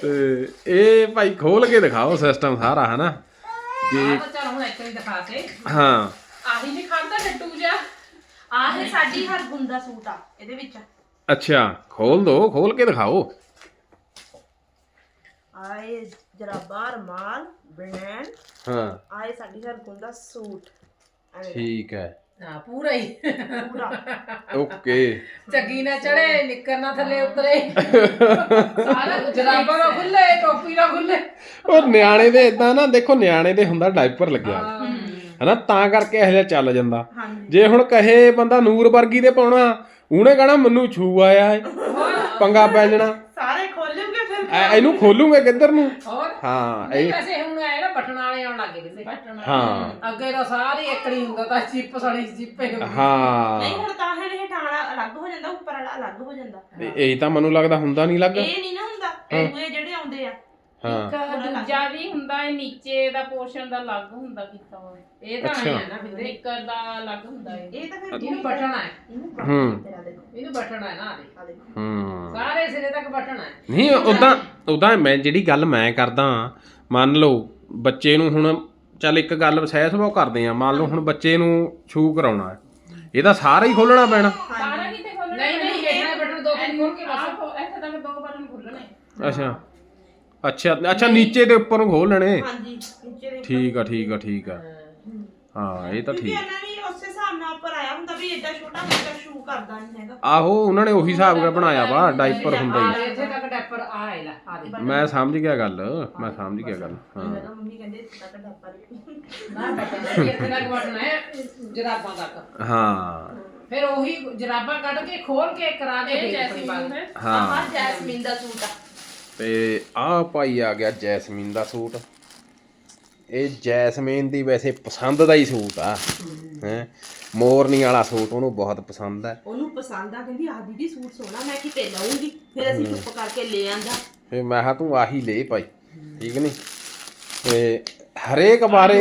ਤੇ ਇਹ ਭਾਈ ਖੋਲ ਕੇ ਦਿਖਾਓ ਸਿਸਟਮ ਸਾਰਾ ਹਨਾ? ਕਿ ਚੱਲ ਹੁਣ ਇੱਕ ਵਾਰੀ ਦਿਖਾ ਕੇ ਹਾਂ। ਆਹੀ ਨਹੀਂ ਖਾਂਦਾ ਡੱਡੂ ਜਾ ਆਹ ਹੈ ਸਾਡੀ ਹਰਗੁਣ ਦਾ ਸੂਟ ਆ ਇਹਦੇ ਵਿੱਚ। ਅੱਛਾ ਖੋਲ ਦੋ ਖੋਲ ਕੇ ਦਿਖਾਓ। ਆਏ ਜਰਾਬਾ ਰਮਾਲ ਬ੍ਰਾਂਡ। ਹਾਂ। ਆਏ ਸਾਡੀ ਹਰਗੁਣ ਦਾ ਸੂਟ। ਐਵੇਂ ਠੀਕ ਹੈ। ਹਾਂ ਪੂਰਾ ਹੀ। ਪੂਰਾ। ਓਕੇ। ਚੱਗੀ ਨਾ ਚੜੇ ਨਿੱਕਰ ਨਾ ਥੱਲੇ ਉਤਰੇ। ਸਾਰਾ ਜਰਾਬਾਂ ਨਾ ਖੁੱਲੇ ਟੋਪੀ ਨਾ ਖੁੱਲੇ। ਉਹ ਨਿਆਣੇ ਦੇ ਇਦਾਂ ਨਾ ਦੇਖੋ ਨਿਆਣੇ ਦੇ ਹੁੰਦਾ ਡਾਈਪਰ ਲੱਗਿਆ। ਹਨਾ ਤਾਂ ਕਰਕੇ ਇਹੋ ਜਿਹਾ ਚੱਲ ਜਾਂਦਾ। ਹਾਂਜੀ। ਜੇ ਹੁਣ ਕਹੇ ਬੰਦਾ ਨੂਰ ਵਰਗੀ ਦੇ ਪਾਉਣਾ ਉਹਨੇ ਕਹਣਾ ਮੈਨੂੰ ਛੂ ਆਇਆ ਏ ਪੰਗਾ ਪੈ ਜਾਣਾ। ਸਾਰੇ ਖੋਲੂਗੇ ਫਿਰ ਐ- ਇਹਨੂੰ ਖੋਲੂਗੇ ਕਿੱਧਰ ਨੂੰ? ਹੋਰ? ਹਾਂ ਨਹੀਂ ਇਹ ਵੈਸੇ ਹੁਣ ਆਏ ਨਾ ਬਟਨ ਵਾਲੇ ਆਉਣ ਲੱਗੇ ਕਿਸੇ ਹਾਂ। ਅੱਗੇ ਤਾਂ ਸਾਰੀ ਇਕੜੀ ਹੁੰਦਾ ਤਾਂ ਚਿੱਪ ਸੜੀ ਚਿੱਪੇ ਨਹੀਂ ਹਾਂ। ਹੁਣ ਤਾਂ ਇਹ ਹਟਾਣਾ ਅਲੱਗ ਹੋ ਜਾਂਦਾ ਉੱਪਰ ਵਾਲਾ ਅਲੱਗ ਹੋ ਜਾਂਦਾ। ਇਹ ਇਹ ਤਾਂ ਮੈਨੂੰ ਲੱਗਦਾ ਹੁੰਦਾ ਨਹੀਂ ਲੱਗ। ਇਹ ਨਹੀਂ ਨਾ ਹੁੰਦਾ ਇਹ ਦੂਏ ਜਿਹੜੇ ਆਉਂਦੇ ਆ। ਹਾਂ। ਇੱਕ ਦੂਜਾ ਵੀ ਹੁੰਦਾ ਹੈ ਨੀਚੇ ਦਾ ਪੋਰਸ਼ਨ ਦਾ ਅਲੱਗ ਹੁੰਦਾ ਕੀਤਾ ਹੋਇਆ ਇਹ ਤਾਂ ਅੱਛਾ। ਆਏ ਆ ਨਾ ਬਿੰਦੇ ਨਿੱਕਰ ਦਾ ਅਲੱਗ ਹੁੰਦਾ ਹੈ ਇਹ ਤਾਂ ਫਿਰ ਇਹਨੂੰ ਬਟਨ ਹੈ ਇਹਨੂੰ ਹੂੰ। ਤੇਰਾ ਦੇਖੋ। ਇਹਨੂੰ ਬਟਨ ਹੈ ਨਾ ਆਦੇ ਆ ਦੇਖੋ। ਹੂੰ। ਸਾਰੇ ਸਿਰੇ ਤੱਕ ਬਟਨ ਹੈ ਨਹੀਂ ਉਦਾਂ ਉਦਾਂ ਮੈਂ ਜਿਹੜੀ ਗੱਲ ਮੈਂ ਕਰਦਾ ਮੰਨ ਲਓ ਬੱਚੇ ਨੂੰ ਹੁਣ ਚੱਲ ਇੱਕ ਗੱਲ ਸਹਿ ਸੁਭਾਅ ਕਰਦੇ ਆ ਮੰਨ ਲਓ ਹੁਣ ਬੱਚੇ ਨੂੰ ਛੂ ਕਰਾਉਣਾ ਹੈ। ਇਹਦਾ ਸਾਰਾ ਹੀ ਖੋਲਣਾ ਪੈਣਾ। ਸਾਰਾ ਕਿਤੇ ਖੋਲਣਾ ਨਹੀਂ ਨਹੀਂ ਹੇਠਾਂ ਬਟਨ ਦੋ ਤਿੰਨ ਖੋਲ ਕੇ ਬਸ। ਇੱਥੇ ਤੱਕ ਦੋ ਬਟਨ ਖੁੱਲਣੇ ਅੱਛਾ। ਅੱਛਾ ਅੱਛਾ ਨੀਚੇ ਦੇ ਉੱਪਰ ਨੂੰ ਖੋਲ ਲੈਣੇ। ਹਾਂਜੀ ਨੀਚੇ ਦੇ ਠੀਕ ਆ ਠੀਕ ਆ ਠੀਕ ਆ। ਹਾਂ। ਇਹ ਤਾਂ ਠੀਕ। ਇਹਨਾਂ ਨੇ ਉਸੇ ਹਿਸਾਬ ਨਾਲ ਉੱਪਰ ਆਇਆ ਹੁੰਦਾ ਵੀ ਏਡਾ ਛੋਟਾ ਬੱਚਾ ਸ਼ੂ ਕਰਦਾ ਨਹੀਂ ਹੈਗਾ। ਆਹੋ ਉਹਨਾਂ ਨੇ ਉਹੀ ਹਿਸਾਬ ਨਾਲ ਬਣਾਇਆ ਵਾ ਡਾਈਪਰ ਹੁੰਦਾ ਹੀ। ਇੱਥੇ ਤੱਕ ਡੈਪਰ ਆ ਹੈ ਲੈ ਆ ਦੇ ਮੈਂ ਸਮਝ ਗਿਆ ਗੱਲ ਮੈਂ ਸਮਝ ਗਿਆ ਗੱਲ ਹਾਂ। ਮੈਂ ਤਾਂ ਮੰਮੀ ਕਹਿੰਦੇ ਇੱਥੇ ਤੱਕ ਡੱਬਾ ਦੇ ਨਾ ਬਟਨ ਹੈ, ਇੱਥੇ ਤੱਕ ਬਟਨ ਹੈ ਜਰਾਬਾਂ ਤੱਕ। ਹਾਂ। ਫਿਰ ਉਹੀ ਜਰਾਬਾਂ ਕੱਢ ਕੇ ਖੋਲ ਕੇ ਕਰਾ ਕੇ ਜੈਸਮੀਨ ਨੂੰ ਹੈ। ਹਾਂ। ਆਹ ਜੈਸਮੀਨ ਦਾ ਸੂਟ ਆ। ਤੇ ਆਹ ਭਾਈ ਆ ਗਿਆ ਜੈਸਮੀਨ ਦਾ ਸੂਟ। ਇਹ ਜੈਸਮੀਨ ਦੀ ਵੈਸੇ ਪਸੰਦ ਦਾ ਹੀ ਸੂਟ ਆ। ਹੈ? ਮੋਰਨੀ ਵਾਲਾ ਸੂਟ ਉਹਨੂੰ ਬਹੁਤ ਪਸੰਦ ਹੈ ਉਹਨੂੰ ਪਸੰਦ ਆ ਕਹਿੰਦੀ ਆ ਦੀਦੀ ਸੂਟ ਸੋਹਣਾ ਮੈਂ ਕਿਤੇ ਲਵਾਂਗੀ ਫਿਰ ਅਸੀਂ ਚੁੱਪ ਕਰਕੇ ਲੈ ਆਂਦਾ। ਫੇ ਮੈਂ ਕਿਹਾ ਤੂੰ ਆਹੀ ਲੈ ਭਾਈ ਠੀਕ ਨਹੀਂ ਤੇ ਹਰੇਕ ਬਾਰੇ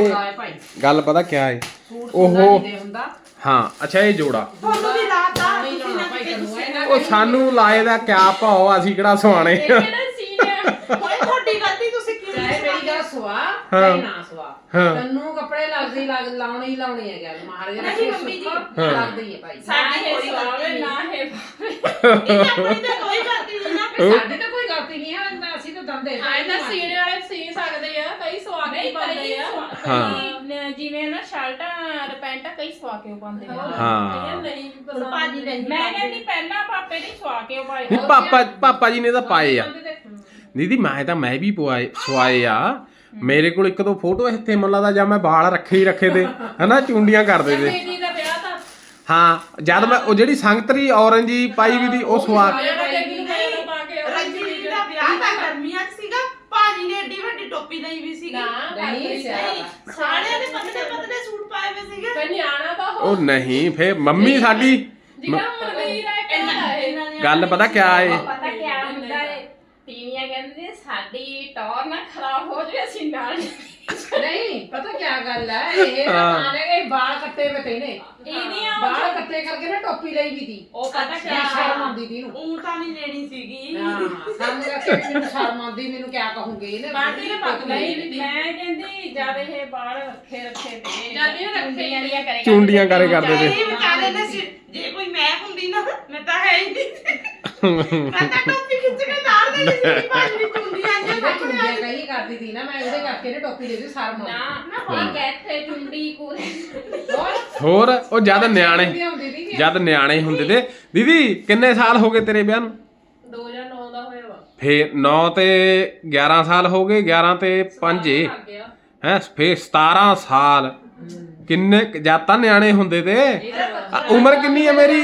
ਗੱਲ ਪਤਾ ਕਿਆ ਹੈ ਹੁੰਦਾ। ਹਾਂ ਅੱਛਾ ਇਹ ਜੋੜਾ। ਤੁਹਾਨੂੰ ਵੀ ਆ ਉਹ ਸਾਨੂੰ ਲਾਏ ਦਾ ਕਿਆ ਭਾਉ ਅਸੀਂ ਕਿਹੜਾ ਸਵਾਣੇ ਇਹ ਕਿਹੜਾ ਸੀਨ ਹੈ ਓਏ ਤੁਹਾਡੀ ਗਲਤੀ ਤੁਸੀਂ ਕਿਉਂ ਚਾਹੇ ਮੇਰੀ ਗੱਲ ਸਵਾ ਹਾਂ। ਨਾ ਸਵਾ। ਹਾਂ। ਤੈਨੂੰ ਕੱਪੜੇ ਲੱਗਦੇ ਹੀ ਲੱਗ ਲਾਉਣੇ ਹੀ ਲਾਉਣੇ ਹੈ ਗੱਲ ਮਹਾਰਾਜ ਦਾ ਨਹੀਂ ਮੰਮੀ ਜੀ। ਲੱਗਦੇ ਹੀ ਹੈ ਭਾਈ ਨਾ ਸਾਡੀ ਇਹ ਕੋਈ ਸਵਾਵੇ ਗਲਤੀ ਨਾ ਨਹੀਂ ਇਹ ਇਹ ਆਪਣੀ ਤਾਂ ਕੋਈ ਗਲਤੀ ਨਹੀਂ ਨਾ। ਸਾਡੀ ਤਾਂ ਕੋਈ ਗਲਤੀ ਨਹੀਂ ਹੈ ਤਾਂ ਅਸੀਂ ਤਾਂ ਦੰਦੇ ਹਾਂ ਇਹਦਾ ਸੀਨ ਵਾਲੇ ਸੀ ਸਕਦੇ ਆ ਕਈ ਸਵਾ ਕੇ ਹੀ ਪਾਉਂਦੇ ਆ। ਹਾਂ। ਕਈ ਜਿਵੇਂ ਨਾ ਸ਼ਰਟਾਂ ਰਪੈਂਟਾਂ ਕਈ ਸਵਾ ਕੇ ਉਹ ਪਾਉਂਦੇ ਆ। ਹਾਂ। ਨਹੀਂ ਹੁਣ ਭਾਜੀ ਨਹੀਂ ਮੈਂ। ਕਹਿੰਦੀ ਪਹਿਲਾਂ ਪਾਪੇ ਦੀ ਸਵਾ ਕੇ ਉਹ ਪਾਏ। ਨਹੀਂ ਪਾਪਾ ਪਾਪਾ ਜੀ ਨੇ ਤਾਂ ਪਾਏ ਆ। ਦੀਦੀ ਮੈਂ ਤਾਂ ਮੈਂ ਵੀ ਪਵਾਏ ਸਵਾਏ ਆ। ਮੇਰੇ ਕੋਲ ਇੱਕ ਦੋ ਫੋਟੋ ਇੱਥੇ ਮੈਨੂੰ ਲੱਗਦਾ ਜਾਂ ਮੈਂ ਵਾਲ ਰੱਖੇ ਹੀ ਰੱਖੇ ਤੇ ਹਨਾ ਚੁੰਡੀਆਂ ਕਰਦੇ ਤੇ ਦੀਦੀ ਦਾ ਵਿਆਹ ਤਾਂ। ਹਾਂ ਜਦ ਮੈਂ ਉਹ ਜਿਹੜੀ ਸੰਗਤਰੀ ਔਰੰਜ ਪਾਈ ਵੀ ਦੀ ਉਹ ਸਵਾ ਜਿਹੜਾ ਦੇਖੀ ਨੂੰ ਪਾਇਆ ਪਾ ਕੇ ਉਹ ਰਣਜੀਤ ਦਾ ਵਿਆਹ ਤਾਂ ਗਰਮੀਆਂ 'ਚ ਸੀਗਾ ਭਾਜੀ ਨੇ ਏਡੀ ਵੱਡੀ ਟੋਪੀ ਲਈ ਵੀ ਸੀਗੀ। ਨਾ ਨਹੀਂ ਨਹੀਂ ਸਾਰਿਆਂ ਨੇ ਪਤਲੇ ਪਤਲੇ ਸੂਟ ਪਾਏ ਹੋਏ ਸੀਗੇ। ਤੇ ਨਿਆਣਾ ਤਾਂ ਹੋ ਉਹ ਨਹੀਂ ਫੇ ਮੰਮੀ ਸਾਡੀ ਜਿਹੜਾ ਗੱਲ ਪਤਾ ਕਿਆ ਏ ਪਤਾ ਕਿਆ ਹੁੰਦਾ ਹੈ ਤੀਵੀਆਂ ਕਹਿੰਦੇ ਸਾਡੀ ਟੌਰ ਨਾ ਖਰਾਬ ਅਸੀਂ ਨਾਲ। ਨਹੀਂ ਪਤਾ ਕੀ ਗੱਲ ਹੈ ਇਹ ਹਾਂ। ਨਾ ਆਨੇ ਇਹ ਬਾਲ ਕੱਟੇ ਵੇ ਤੇ ਨੇ ਇਹਦੀਆਂ ਬਾਲ ਕੱਟੇ ਕਰਕੇ ਨਾ ਟੋਪੀ ਲਈ ਵੀ ਦੀ ਉਹ ਪਤਾ ਕਿਆ ਸ਼ਰਮ ਆਉਂਦੀ ਦੀ ਨੂੰ ਊਂ ਤਾਂ ਨਹੀਂ ਲੈਣੀ ਸੀਗੀ। ਹਾਂ ਸਾਨੂੰ ਕਹਿੰਦੇ ਵੀ ਮੈਨੂੰ ਸ਼ਰਮ ਆਉਂਦੀ ਮੈਨੂੰ ਕਿਆ ਕਹੂੰਗੇ ਇਹਨੇ। ਬਾਕੀ ਨੇ ਪੱਕ ਲਈ ਨਹੀਂ। ਮੈਂ ਕਹਿੰਦੀ ਜਦ ਇਹ ਬਾਲ ਰੱਖੇ ਰੱਖੇ ਤੇ ਜਦ ਇਹ ਰੱਖੇ ਚੁੰਡੀਆਂ ਦੀਆਂ ਕਰੇ ਚੁੰਡੀਆਂ ਕਰੇ ਕਰਦੇ ਤੇ। ਇਹ ਵਿਚਾਰੇ ਨੇ ਸਿ- ਜੇ ਕੋਈ ਮੈਂ ਹੁੰਦੀ ਨਾ ਮੈਂ ਤਾਂ ਹੈ ਹੀ ਨਹੀਂ। ਮੈਂ ਤਾਂ ਟੋਪੀ ਖਿੱਚ ਕੇ ਤਾਰ ਦੇਣੀ ਸੀ ਇਹਦੇ ਜਿਹਾ ਚੁੰਡੀਆਂ ਕਹੀ ਕਰਦੀ ਸੀ ਨਾ ਮੈਂ ਉਹਦੇ ਕਰਕੇ ਨੇ ਟੋਪੀ ਲਈ ਸੀ ਸ਼ਰਮ ਨਾ ਨਾ ਕੋਈ ਕਹਤੇ ਚੁੰਡੀ ਕੋਲੇ। ਹੋਰ? ਹੋਰ ਉਹ ਜਦ ਨਿਆਣੇ ਹੁੰਦੀ ਸੀ ਜਦ ਨਿਆਣੇ ਹੁੰਦੇ ਤੇ। ਦੀਦੀ ਕਿੰਨੇ ਸਾਲ ਹੋ ਗਏ ਤੇਰੇ ਵਿਆਹ ਨੂੰ? 2009 ਦਾ ਹੋਇਆ ਵਾ। ਫੇਰ 9 ਤੇ 11 ਸਾਲ ਹੋ ਗਏ 11 ਤੇ 5 ਏ। ਲੱਗ ਗਿਆ। ਹੈ ਫੇਰ 17 ਸਾਲ। ਕਿੰਨੇ ਜਦ ਤਾਂ ਨਿਆਣੇ ਹੁੰਦੇ ਤੇ। ਉਮਰ ਕਿੰਨੀ ਹੈ ਮੇਰੀ?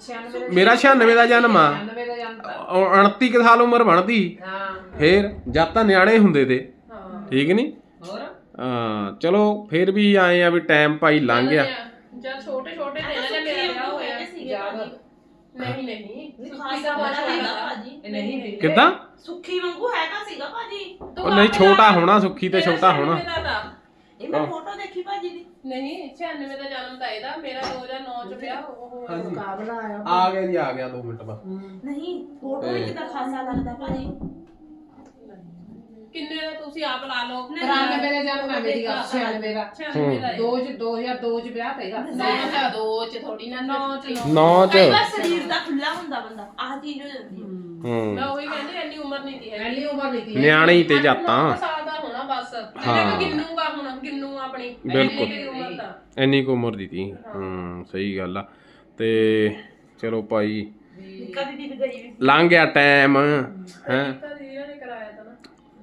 96 ਮੇਰਾ 96 ਦਾ ਜਨਮ ਆ। 96 ਦਾ ਜਨਮ ਆ। ਉਹ 29 ਕੁ ਸਾਲ ਉਮਰ ਬਣਦੀ। ਹਾਂ। ਫੇਰ ਜਦ ਤਾਂ ਨਿਆਣੇ ਹੁੰਦੇ ਤੇ। ਹਾਂ। ਠੀਕ ਨਹੀਂ ਹੋਰ? ਹਾਂ ਚਲੋ ਫੇਰ ਵੀ ਆਏ ਆ ਵੀ ਟਾਈਮ ਭਾਈ ਲੰਘ ਗਿਆ। ਜਦ ਛੋਟੇ ਛੋਟੇ ਤੇ ਨਾ ਜਦ ਮੇਰਾ ਵਿਆਹ ਹੋਇਆ ਯਾਦ ਨਹੀਂ ਨਹੀਂ। ਖਾਸਾ ਵਾਲਾ ਹੈਗਾ ਭਾਜੀ। ਇਹ ਨਹੀਂ ਦਿੰਦੇ। ਕਿੱਦਾਂ? ਸੁੱਖੀ ਵਾਂਗੂ ਹੈਗਾ ਸੀਗਾ ਭਾਜੀ। ਉਹ ਨਹੀਂ ਛੋਟਾ ਹੋਣਾ ਸੁੱਖੀ ਤੇ ਛੋਟਾ ਹੋਣਾ। ਇਹ ਮੈਂ ਫੋਟੋ ਦੇਖੀ ਭਾਜੀ ਦੀ। ਨਹੀਂ 96 ਦਾ ਜਨਮ ਤਾਂ ਇਹਦਾ ਮੇਰਾ 2009 ਚ ਵਿਆਹ ਹੋ ਹੋਇਆ। ਮੁਕਾਬਲਾ ਆਇਆ। ਆ ਗਿਆ ਜੀ ਆ ਗਿਆ 2 ਮਿੰਟ ਬਾਅਦ ਨਹੀਂ ਫੋਟੋ ਵਿੱਚ ਤਾਂ ਖਾਸਾ ਲੱਗਦਾ ਭਾਜੀ। ਕਿੰਨੇ ਦਾ ਤੁਸੀਂ ਆਪ ਲਾ ਲਓ? 93 ਦੇ ਜਨਮ ਹੈ ਮੇਰੀ ਗੱਲ 96 ਦਾ। 96 ਦਾ ਦੋ ਚ 2002 ਚ ਵਿਆਹ ਤੇਗਾ ਮੈਂ ਤਾਂ ਦੋ ਚ। ਥੋੜੀ ਨਾ ਨੌ ਚ। ਨੌ। ਨੌ ਚ। ਕਈ ਵਾਰ ਸਰੀਰ ਦਾ ਖੁੱਲਾ ਹੁੰਦਾ ਬੰਦਾ ਆਹ ਚੀਜ਼ ਹੋ ਜਾਂਦੀ ਹੈ। ਹੂੰ। ਮੈਂ ਉਹੀ ਕਹਿੰਦੀ ਇੰਨੀ ਉਮਰ ਨਹੀਂ ਦੀ ਹੈ ਪਹਿਲੀ ਉਮਰ ਨਹੀਂ ਤੀ ਨਿਆਣੇ ਹੀ ਤੇ ਜਾਤਾਂ। ਬਸ। ਹਾਂ। ਹਾਂ ਗਿੰਨੂਗਾ ਹੁਣ ਗਿੰਨੂ ਆਪਣੀ। ਬਿਲਕੁਲ। ਇੰਨੀ ਕੁ ਉਮਰ ਦਾ। ਇੰਨੀ ਕੁ ਉਮਰ ਦੀ ਤੀ। ਹੂੰ ਸਹੀ ਗੱਲ ਆ। ਤੇ ਚਲੋ ਭਾਈ ਕਦੀ ਦੀ ਵੀ ਗਈ ਵੀ। ਲੰਘ ਗਿਆ ਟਾਈਮ ਹੈ। ਤਾਂ ਦੀਦੀ ਨੇ ਕਰਾਇਆ ਤਾਂ ਨਾ।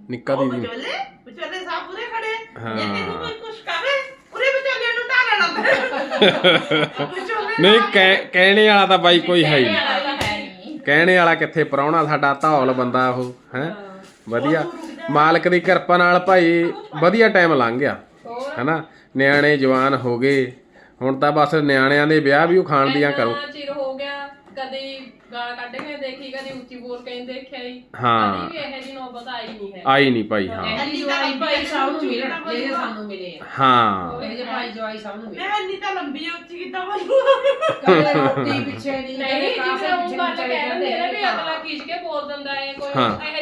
ਨਿੱਕਾ ਉਹ ਦੀਦੀ। ਵਿਚੋਲੇ ਵਿਚੋਲੇ ਸਭ ਪੂਰੇ ਖੜੇ। ਹਾਂ। ਜੇ ਤੈਨੂੰ ਕੋਈ ਕੁਛ ਕਰੇ ਪੂਰੇ ਵਿਚੋਲੇ ਨੂੰ ਢਾਲਣਾ ਵਿਚੋਲੇ [laughs] ਨਹੀਂ ਕਹਿ- ਕਹਿਣੇ ਵਾਲਾ ਤਾਂ ਬਾਈ ਕੋਈ ਹੈ ਹੈ ਨਹੀਂ। ਕਹਿਣੇ ਵਾਲਾ ਕਿੱਥੇ ਪ੍ਰਾਹੁਣਾ ਸਾਡਾ ਧੌਲ ਬੰਦਾ ਉਹ ਹੈ? ਵਧੀਆ। ਮਾਲਕ ਦੀ ਕਿਰਪਾ ਨਾਲ ਭਾਈ ਵਧੀਆ ਟਾਈਮ ਲੰਘ ਗਿਆ ਹੈਨਾ? ਨਿਆਣੇ ਜਵਾਨ ਹੋ ਗਏ। ਹੁਣ ਤਾਂ ਬਸ ਨਿਆਣਿਆਂ ਦੇ ਵਿਆਹ ਵੀ ਉਹ ਖਾਣ ਦੀਆਂ ਕਰੋ। ਇੰਨਾ ਚਿਰ ਹੋ ਗਿਆ ਕਦੀ ਗਾਲ ਕੱਢ ਕੇ ਦੇਖੀ ਕਦੀ ਉੱਚੀ ਬੋਲ ਕੇ ਦੇਖਿਆ ਹੀ ਹਾਂ। ਕਦੀ ਵੀ ਇਹੋ ਜਿਹੀ ਨੌਬਤ ਆਈ ਨਹੀਂ ਹੈ। ਆਈ ਨਹੀਂ ਭਾਈ ਹਾਂ। ਇਹਦੀ ਜਵਾਈ ਭਾਈ ਸਭ ਨੂੰ ਮਿਲਣ ਜਿਹੜੇ ਸਾਨੂੰ ਮਿਲੇ ਆ। ਹਾਂ। ਇਹ ਜੇ ਭਾਈ ਜਵਾਈ ਸਭ ਨੂੰ ਮਿਲੇ। ਮੈਂ ਇੰਨੀ ਤਾਂ ਲੰਬੀ ਉੱਚੀ ਕਿੱਦਾਂ ਬਣੂ ਕਦੇ [laughs] ਰੋਟੀ ਪਿੱਛੇ ਨਹੀਂ ਨਹੀਂ ਕਦੇ ਜਿਵੇਂ ਕਾਸੇ ਉਹ ਪਿੱਛੇ ਗੱਲ ਨਹੀਂ ਕਹਿ ਦਿੰਦੇ ਨੇ ਵੀ ਹਾਂ। ਅਗਲਾ ਖਿੱਚ ਕੇ ਬੋਲ ਦਿੰਦਾ ਹੈ ਕੋਈ ਹਾਂ। ਇਹੋ ਜਿਹੀ ਗੱਲ ਕਦੀ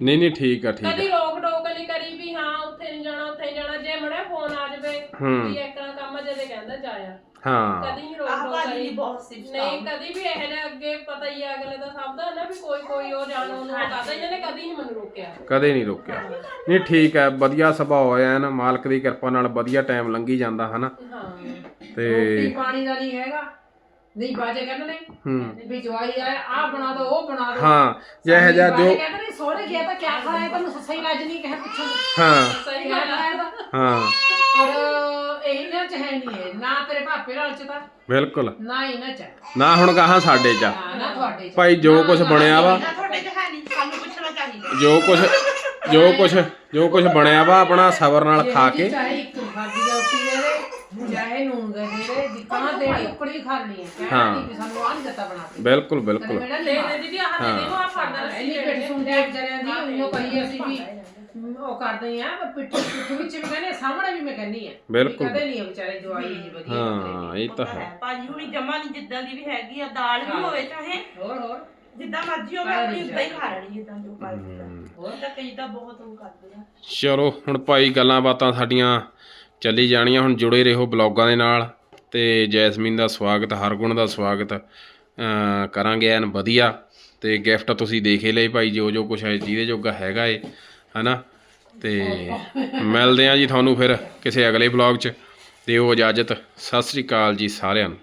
ਨਹੀਂ ਨਹੀਂ ਠੀਕ ਆ ਠੀਕ ਕਦੀ ਆ। ਰੋਕ ਟੋਕ ਨਹੀਂ ਕਰੀ ਵੀ ਹਾਂ ਉੱਥੇ ਨਹੀਂ ਜਾਣਾ ਉੱਥੇ ਨਹੀਂ ਜਾਣਾ ਜੇ ਮੜਾ ਫੋਨ ਆ ਜਾਵੇ ਹੂੰ। ਵੀ ਇੱਕ ਨਾ ਕੰਮ ਜਦੇ ਕਹਿੰਦਾ ਜਾਇਆ। ਹਾਂ। ਕਦੀ ਨਹੀਂ ਰੋਕ ਆਹ ਟੋਕ ਭਾਜੀ ਕਰੀ। ਦੀ ਬਹੁਤ ਸਿਫਤ ਨਹੀਂ ਕਦੀ ਵੀ ਇਹ ਜਿਹਾ ਅੱਗੇ ਪਤਾ ਹੀ ਆ ਅਗਲੇ ਦਾ ਸਭ ਦਾ ਨਾ ਵੀ ਕੋਈ ਕੋਈ ਉਹ ਜਾਣ ਉਹਨੂੰ ਉਹ ਕਰਦਾ। ਇਹਨਾਂ ਨੇ ਕਦੀ ਨਹੀਂ ਮੈਨੂੰ ਰੋਕਿਆ। ਕਦੇ ਨਹੀਂ ਰੋਕਿਆ। ਨਹੀਂ ਠੀਕ ਹੈ ਵਧੀਆ ਸੁਭਾਅ ਹੋਇਆ ਨਾ ਮਾਲਕ ਦੀ ਕਿਰਪਾ ਨਾਲ ਵਧੀਆ ਟਾਈਮ ਲੰਘੀ ਜਾਂਦਾ ਹਨਾ? ਹਾਂ। ਤੇ ਰੋਟੀ ਪਾਣੀ ਦਾ ਨਹੀਂ ਹੈਗਾ। ਨਹੀਂ ਬਾਜੇ ਕਹਿੰਦੇ ਨੇ ਹੂੰ ਵੀ ਜਵਾਈ ਆਇਆ ਆ ਬਣਾ ਦੋ ਉਹ ਬਣਾ ਦੋ। ਹਾਂ ਜਿਹੋ ਜਿਹਾ ਜੋ ਕਹਿੰਦੇ ਨੇ ਸੋਹਰੇ ਗਿਆ ਤਾਂ ਕਿਆ ਖਾਇਆ ਤੈਨੂੰ ਸੱਸੀ ਲੱਜ ਨਹੀਂ ਕਹਿ ਪੁੱਛਣ ਹਾਂ। ਸਹੀ ਕਿਆ ਗੱਲ ਆ। ਖਾਇਆ ਤਾਂ ਹਾਂ। ਪਰ ਇਹ ਨਾ ਚ ਹੈ ਨਹੀਂ ਹੈ ਨਾ ਤੇਰੇ ਭਾਪੇ ਨਾਲ ਚ ਤਾਂ। ਬਿਲਕੁਲ। ਨਾ ਇਹਨਾਂ ਚ। ਹੈ। ਨਾ ਹੁਣ ਗਾਹਾਂ ਸਾਡੇ ਚ। ਆ। ਨਾ ਨਾ ਤੁਹਾਡੇ ਚ। ਭਾਈ ਜੋ ਕੁਝ ਬਣਿਆ ਵਾ। ਨਾ ਤੁਹਾਡੇ ਚ ਹੈ ਨਹੀਂ ਸਾਨੂੰ ਪੁੱਛਣਾ ਚਾਹੀਦਾ। ਜੋ ਕੁਝ ਜੋ ਕੁਝ ਜੋ ਕੁਝ ਬਣਿਆ ਵਾ ਆਪਣਾ ਸਬਰ ਨਾਲ ਖਾ ਕੇ ਚਾਹੇ ਇੱਕ ਖਾਦੀ ਦੀ ਰੋਟੀ ਦੇ ਦੇ ਚਾਹੇ ਨੂਨ ਦੇ ਦੇਣੀ। ਖਾਣੀ ਹੈ। ਕਹਿਣਾ ਹਾਂ। ਨਹੀਂ ਵੀ ਸਾਨੂੰ ਆਹ ਨੀ ਦਿੱਤਾ ਬਣਾ ਕੇ। ਬਿਲਕੁਲ ਬਿਲਕੁਲ। ਮੇਰਾ ਲੈ ਨਹੀਂ ਲੈ ਦੀਦੀ ਆਹ ਦੇ ਦੇ ਆ ਫੜਦਾ ਰੱਸੀ ਇੰਨੀ ਪਿੱਠ ਸੁਣਦੇ ਵਿਚਾਰਿਆਂ ਦੀ ਉਹ ਕਹੀ ਅਸੀਂ ਵੀ ਉਹ ਕਰਦੇ ਆ ਪਰ ਪਿੱਠ ਪਿੱਠ ਵਿੱਚ ਵੀ ਕਹਿੰਦੇ ਸਾਹਮਣੇ ਵੀ ਮੈਂ ਕਹਿੰਦੀ ਆ। ਬਿਲਕੁਲ। ਕਦੇ ਨਹੀਂ ਵਿਚਾਰੇ ਜਵਾਈ ਜੀ ਵਧੀਆ ਹਾਂ ਇਹ ਤਾਂ ਹੈ। ਭਾਜੀ ਹੁਣੀ ਜਮਾ ਨਹੀਂ ਜਿੱਦਾਂ ਦੀ ਵੀ ਹੈਗੀ ਆ ਦਾਲ ਵੀ ਹੋਵੇ ਚਾਹੇ ਹੋਰ ਹੋਰ। ਜਿੱਦਾਂ ਮਰਜ਼ੀ ਹੋਵੇ ਆਪਣੀ ਉਦਾਂ ਹੀ ਖਾ ਲੈਣੀ ਜਿੱਦਾਂ ਜੋ ਕਰਦੀ ਆ। ਹੋਰ ਤਾਂ ਕਈ ਤਾਂ ਬਹੁਤ ਉਹ ਕਰਦੇ ਆ। ਚਲੋ ਹੁਣ ਭਾਈ ਗੱਲਾਂ ਬਾਤਾਂ ਸਾਡੀਆਂ ਚੱਲੀ ਜਾਣੀਆਂ ਹੁਣ ਜੁੜੇ ਰਹੋ ਬਲੌਗਾਂ ਦੇ ਨਾਲ। ਅਤੇ ਜੈਸਮੀਨ ਦਾ ਸਵਾਗਤ, ਹਰਗੁਣ ਦਾ ਸਵਾਗਤ ਕਰਾਂਗੇ ਐਨ ਵਧੀਆ। ਅਤੇ ਗਿਫਟ ਤੁਸੀਂ ਦੇਖ ਹੀ ਲਏ ਭਾਈ, ਜੋ ਜੋ ਕੁਛ ਹੈ, ਜਿਹਦੇ ਜੋਗਾ ਹੈਗਾ ਏ, ਹਨਾ? ਅਤੇ ਮਿਲਦੇ ਹਾਂ ਜੀ ਤੁਹਾਨੂੰ ਫਿਰ ਕਿਸੇ ਅਗਲੇ ਬਲੌਗ 'ਚ। ਦਿਓ ਇਜਾਜ਼ਤ। ਸਤਿ ਸ੍ਰੀ ਅਕਾਲ ਜੀ ਸਾਰਿਆਂ ਨੂੰ।